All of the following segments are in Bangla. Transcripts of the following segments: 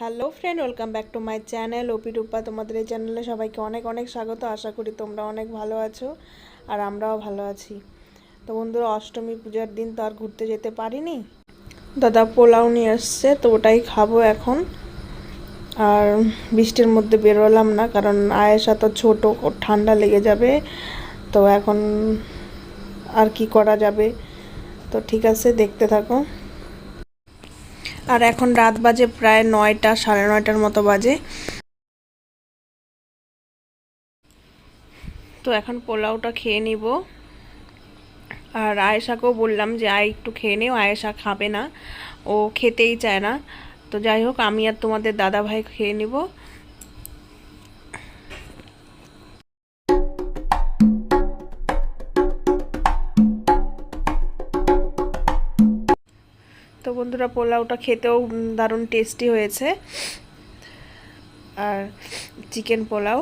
Hello friend, welcome back to my channel. ওপি রূপা তোমাদের এই চ্যানেলে সবাইকে অনেক অনেক স্বাগত। আশা করি তোমরা অনেক ভালো আছো আর আমরাও ভালো আছি। তো বন্ধুরা, অষ্টমী পূজার দিন তো আর ঘুরতে যেতে পারিনি। দাদা পোলাও নিয়ে আসছে, তো ওটাই খাব এখন। আর বৃষ্টির মধ্যে বেরোলাম না, কারণ আয়েশা তো ছোট ঠান্ডা লেগে যাবে। তো এখন আর কি করা যাবে? তো ঠিক আছে, দেখতে থাকো। আর এখন রাত বাজে প্রায় নয়টা, সাড়ে নয়টার মতো বাজে। তো এখন পোলাওটা খেয়ে নিব। আর আয়েশাকেও বললাম যে, আয় একটু খেয়ে নেও, আয়েশা খাবে না। ও খেতেই চায় না। তো যাই হোক, আমি আর তোমাদের দাদা ভাই খেয়ে নিব। তো বন্ধুরা পোলাওটা খেতেও দারুণ টেস্টি হয়েছে। আর চিকেন পোলাও।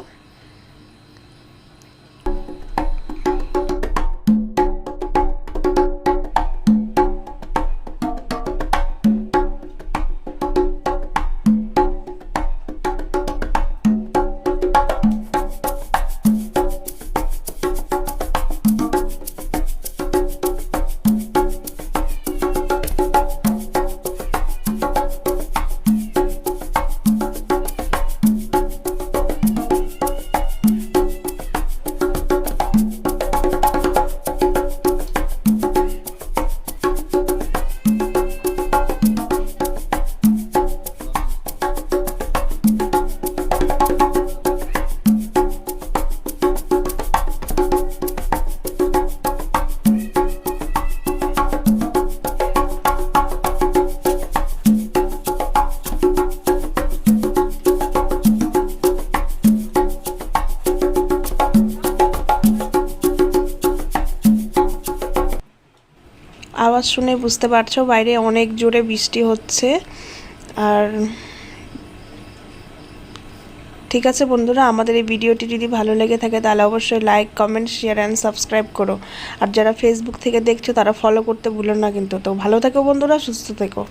আওয়াজ শুনে বুঝতে পারছ, বাইরে অনেক জোরে বৃষ্টি হচ্ছে। আর ঠিক আছে বন্ধুরা, আমাদের এই ভিডিওটি যদি ভালো লেগে থাকে তাহলে অবশ্যই like comment share and subscribe করো। আর যারা ফেসবুক থেকে দেখছ তারা ফলো করতে ভুলো না কিন্তু। তো ভালো থেকো বন্ধুরা, সুস্থ থেকো।